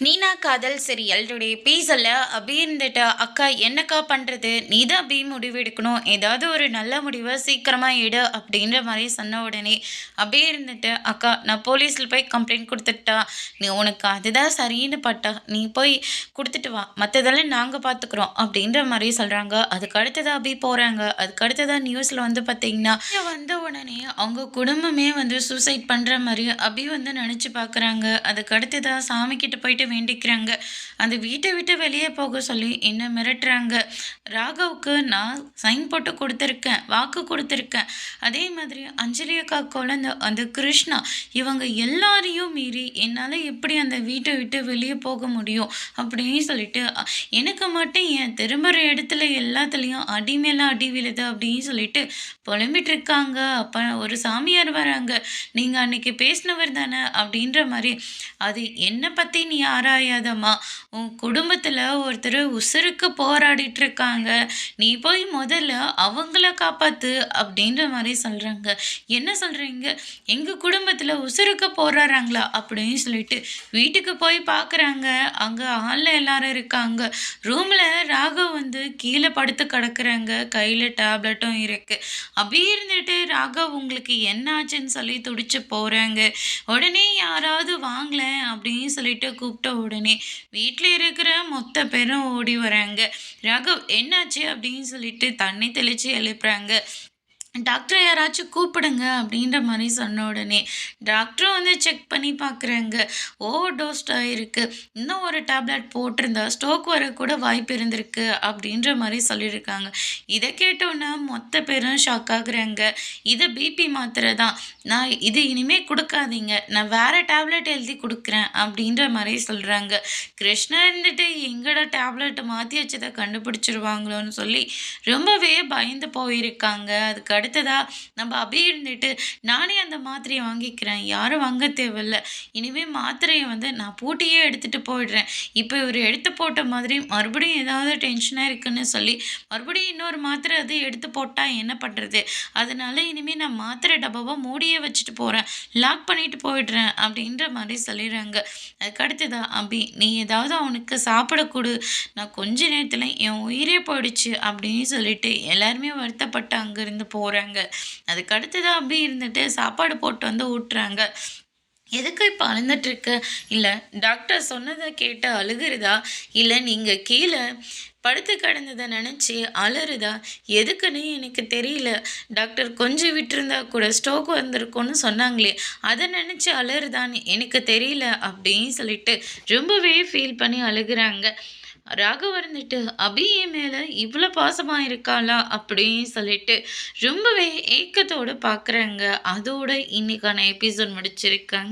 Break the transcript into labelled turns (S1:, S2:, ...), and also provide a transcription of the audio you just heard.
S1: நீனா காதல் சீரியலுடைய பீஸில் அபி இருந்துட்டு அக்கா என்னக்கா பண்ணுறது நீ தான் அபி முடிவு எடுக்கணும். ஏதாவது ஒரு நல்ல முடிவை சீக்கிரமாக எடு அப்படின்ற மாதிரி சொன்ன உடனே அப்படியே இருந்துட்டு அக்கா நான் போலீஸில் போய் கம்ப்ளைண்ட் கொடுத்துட்டா. நீ உனக்கு அதுதான் சரின்னு பட்டா. நீ போய் கொடுத்துட்டு வா. மற்றதெல்லாம் நாங்கள் பார்த்துக்குறோம் அப்படின்ற மாதிரி சொல்கிறாங்க அதுக்கு அடுத்ததாக அபி போகிறாங்க அதுக்கு அடுத்ததாக நியூஸில் வந்து பார்த்தீங்கன்னா வந்த உடனே அவங்க குடும்பமே வந்து சூசைட் பண்ணுற மாதிரி அபி வந்து நினச்சி பார்க்குறாங்க அதுக்கு அடுத்ததாக சாமி போயிட்டு வேண்டிக்கிறாங்க. அந்த வீட்டை விட்டு வெளியே போக சொல்லி என்ன மிரட்டுறாங்க. ராகவுக்கு நான் சைன் போட்டு கொடுத்துருக்கேன் வாக்கு கொடுத்துருக்கேன். அதே மாதிரி அஞ்சலி அக்கா குழந்த அந்த கிருஷ்ணா இவங்க எல்லாரையும் மீறி என்னால் எப்படி அந்த வீட்டை விட்டு வெளியே போக முடியும் அப்படின்னு சொல்லிட்டு எனக்கு மட்டும் என் திரும்புகிற இடத்துல எல்லாத்துலேயும் அடி மேலே அடி விழுது அப்படின்னு சொல்லிட்டு புலம்பிட்டு இருக்காங்க. அப்போ ஒரு சாமியார் வராங்க. நீங்கள் அன்னைக்கு பேசினவர் தானே அப்படின்ற மாதிரி அது என்னை பற்றி நீ ஆராயாதம்மா. உன் குடும்பத்தில் ஒருத்தர் உசுருக்கு போராடிட்டு இருக்காங்க நீ போய் முதல்ல அவங்கள காப்பாற்று அப்படின்ற மாதிரி சொல்கிறாங்க என்ன சொல்கிறீங்க எங்கள் குடும்பத்தில் உசுருக்கு போராடுறாங்களா அப்படின்னு சொல்லிட்டு வீட்டுக்கு போய் பார்க்குறாங்க அங்கே ஆளில் எல்லாரும் இருக்காங்க. ரூமில் ராகவ் வந்து கீழே படுத்து கிடக்குறாங்க. கையில் டேப்லெட்டும் இருக்குது அப்படி இருந்துட்டு ராகவ் உங்களுக்கு என்ன ஆச்சுன்னு சொல்லி துடிச்சு போகிறாங்க உடனே யாராவது வாங்கலேன் அப்படின்னு சொல்லிட்டு கூப்பிட்டு உடனே வீட்டில் இருக்கிற மொத்த பேரும் ஓடி வராங்க. ராகவ் என்னாச்சு? அப்படின்னு சொல்லிட்டு தண்ணி தெளித்து எழுப்புறாங்க. டாக்டரை யாராச்சும் கூப்பிடுங்க அப்படின்ற மாதிரி சொன்ன உடனே டாக்டரும் வந்து செக் பண்ணி பார்க்குறாங்க. ஓவர் டோஸ்ட் ஆகிருக்கு இன்னும் ஒரு டேப்லெட் போட்டிருந்தா ஸ்டோக் வரக்கூட வாய்ப்பு இருந்திருக்கு அப்படின்ற மாதிரி சொல்லியிருக்காங்க. இதை கேட்டோன்னா மொத்த பேரும் ஷாக் ஆகுறாங்க. இது பிபி மாத்திரை தான். நான் இது இனிமேல் கொடுக்காதீங்க. நான் வேறு டேப்லெட் எழுதி கொடுக்குறேன் அப்படின்ற மாதிரி சொல்கிறாங்க கிருஷ்ணா இருந்துட்டு எங்கட டேப்லெட்டை மாற்றி வச்சதை கண்டுபிடிச்சிருவாங்களோன்னு சொல்லி ரொம்பவே பயந்து போயிருக்காங்க. அதுக்கு அடுத்ததாக நம்ம அபி இருந்துட்டு நானே அந்த மாத்திரையை வாங்கிக்கிறேன். யாரும் வாங்க தேவையில்ல. இனிமேல் மாத்திரையை வந்து நான் பூட்டியே எடுத்துகிட்டு போயிடுறேன். இப்போ இவர் எடுத்து போட்ட மாதிரி மறுபடியும் ஏதாவது டென்ஷனாக இருக்குன்னு சொல்லி மறுபடியும் இன்னொரு மாத்திரை அது எடுத்து போட்டால் என்ன பண்ணுறது அதனால இனிமேல் நான் மாத்திரை டப்பாவை மூடியே வச்சுட்டு போகிறேன் லாக் பண்ணிட்டு போயிடுறேன் அப்படின்ற மாதிரி சொல்லிடுறாங்க. அதுக்கு அடுத்ததா அபி நீ ஏதாவது அவனுக்கு சாப்பிட கொடு. நான் கொஞ்ச நேரத்தில் என் உயிரே போயிடுச்சு அப்படின்னு சொல்லிட்டு எல்லாருமே வருத்தப்பட்டு அங்கேருந்து போகிறேன் போகிறாங்க அதுக்கு அடுத்ததாக அப்படி இருந்துட்டு சாப்பாடு போட்டு வந்து ஊட்டுறாங்க. எதுக்கு இப்போ அழுந்துட்டுருக்கு? இல்லை டாக்டர் சொன்னதை கேட்டு அழுகுறதா? இல்லை நீங்கள் கீழே படுத்து கிடந்ததை நினச்சி அலறுதா எதுக்குன்னு எனக்கு தெரியல. டாக்டர் கொஞ்சம் விட்டுருந்தா கூட ஸ்ட்ரோக் வந்திருக்கும்னு சொன்னாங்களே அதை நினச்சி அலறுதான்னு எனக்கு தெரியல அப்படின்னு சொல்லிட்டு ரொம்பவே ஃபீல் பண்ணி அழுகுறாங்க. ராக வந்துட்டு அபியே மேலே இவ்வளோ பாசமாக இருக்காளா? அப்படின்னு சொல்லிட்டு ரொம்பவே ஏக்கத்தோடு பார்க்குறாங்க அதோட இன்னைக்கான எபிசோட் முடிச்சிருக்காங்க.